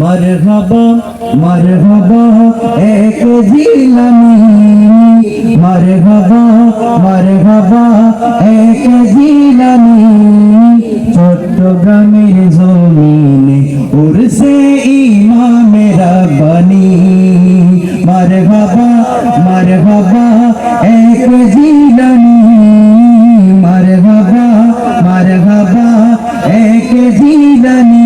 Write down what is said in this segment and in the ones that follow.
মারহাবা মারহাবা এক জিলানি মারহাবা মারহাবা এক জিলানি চট্টগ্রামের জমিনে উরসে ইমামের বানি মারহাবা মারহাবা এক জিলানি মারহাবা মারহাবা এক জিলানি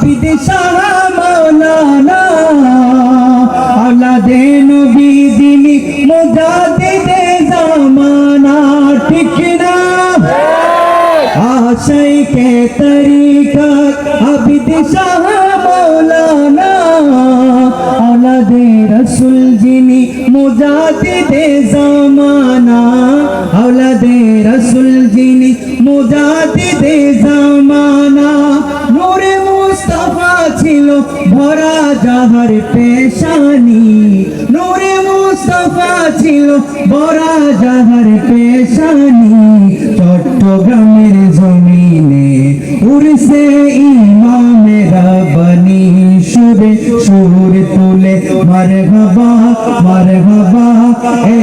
আবিদ শাহ মাওলানা আলাদে নবী দিনী মুজাদ্দিদে জামানা, ঠিক না? আশাই কে তরিকা আবিদ শাহ মৌলানা আলাদে রসুল যিনি মুজাদিদে জামানা। যাহার পেশানি। নূরে মুস্তাফা ছিল ভরা যাহার পেশানি। চট্টগ্রামের জমিনে উড়ছে ইমামেরা বানি সুরে সুর তুলে মার বাবা মার বাবা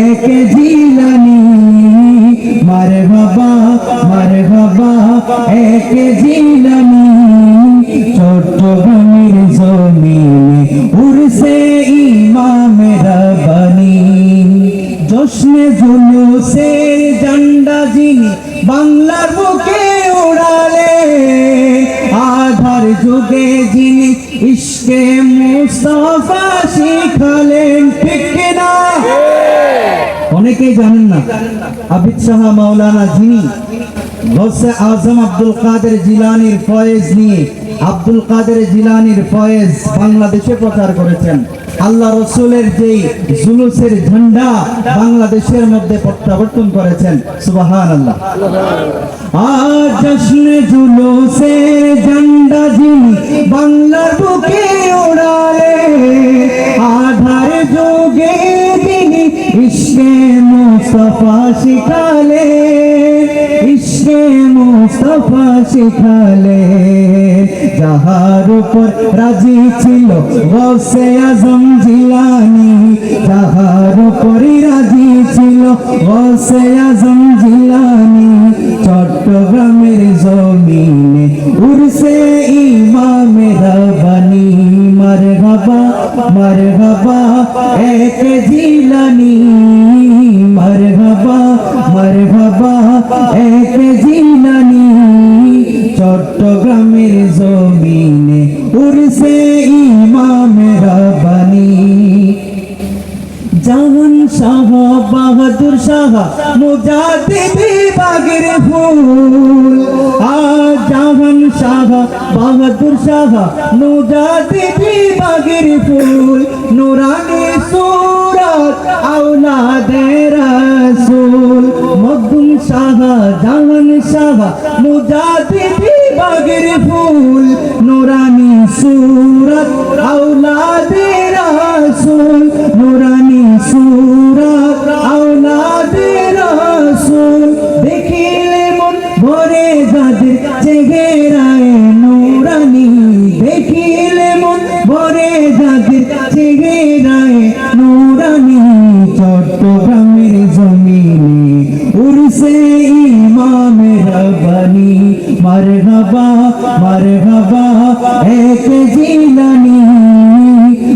এক জিলানি। মার বাবা মার বাবা এক জিলানি। চট্টগ্রামের জশ্নে জুলুসের জান্ডা যিনি বাংলার বুকে উড়ালে। আধার যুগে যিনি ইশকে মুস্তাফা শিখালেন, ঠিক না অনেকেই জানেন না। আবিদ শাহ মাওলানা যিনি গৌসে আজম আব্দুল কাদের জিলানির ফয়েজ নিয়ে আব্দুল কাদের জিলানির ফয়েজ বাংলাদেশে প্রচার করেছেন। আল্লাহ রসুলের যেই জুলুসের ঝান্ডা বাংলাদেশের মধ্যে প্রত্যাবর্তন করেছেন। সুবাহান আল্লাহ জুলুসের ঝান্ডা যিনি বাংলার বুকে ওড়ালে, আধার যোগে তিনি ইশকে মুস্তফা শিখালে ইশকে মুস্তফা শিখালে। যাহার উপর রাজি ছিল গৌসে আজম জিলানি, যাহার উপরই রাজি ছিল গৌসে আজম জিলানি, চট্টগ্রামের জমিনে উড়ছে ইমামের বানি মার বাবা মার বাবা এক জিলানি। মার বাবা মার বাবা এক জিলানি। চট্টগ্রামের জমিনে উড়ছে ইমামের বানি জাহান শাহ, বাহাদুর শাহ মুজাদিদি বাগের ফুল। জাহান শাহ, বাহাদুর শাহ মুজাদিদি বাগের ফুল। নুরানি সুরত, আওলাদে রাসূল, নুরানি সুরত, আওলাদে রাসূল। দেখিলে মন ভরে যাদের চেহারায় নুরানি, দেখিলে মন ভরে যাদের চেহারায় নুরানি চট্টগ্রামের মারহাবা এক জিলানি।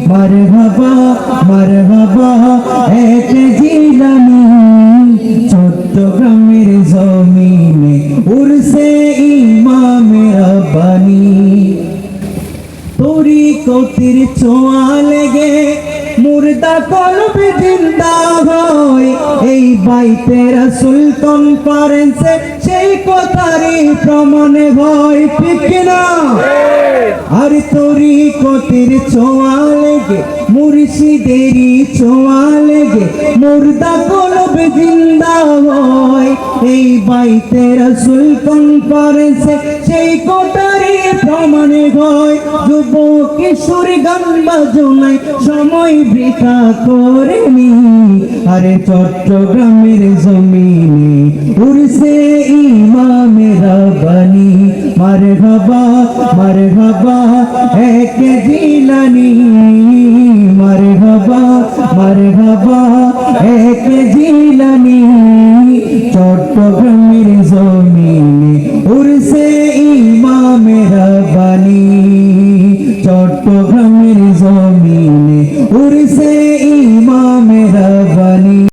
মারহাবা মারহাবা এক জিলানি। চট্টগ্রামের জমিনে উড়ছে ইমামের বানি তোরি কতির ছোঁয়া মুর্দা কলবে জিন্দা হয়। এই বাইতে রাসুল কনফারেন্সে সেই কথারই প্রমাণে হয় ঠিক না আর তোরি কতির ছোঁয়া লেগে, মুর্শিদেরই ছোঁয়া লেগে, মুর্দা কলবে জিন্দা হয়। এই বাইতে রসুল কনফারেন্সে সেই কোটারি প্রমাণ হয়। যুব কিশোর গান বাজনায় সময় বৃথা করেনি। আরে চট্টগ্রামের জমিনে উড়ছে ইমামের বাণী। মারে বাবা মারে বাবা এক জিলানি মারে বাবা মারে বাবা এক জিলানি। চট্টগ্রামের জমিনে উড়ছে ইমামের বাণী। চট্টগ্রাম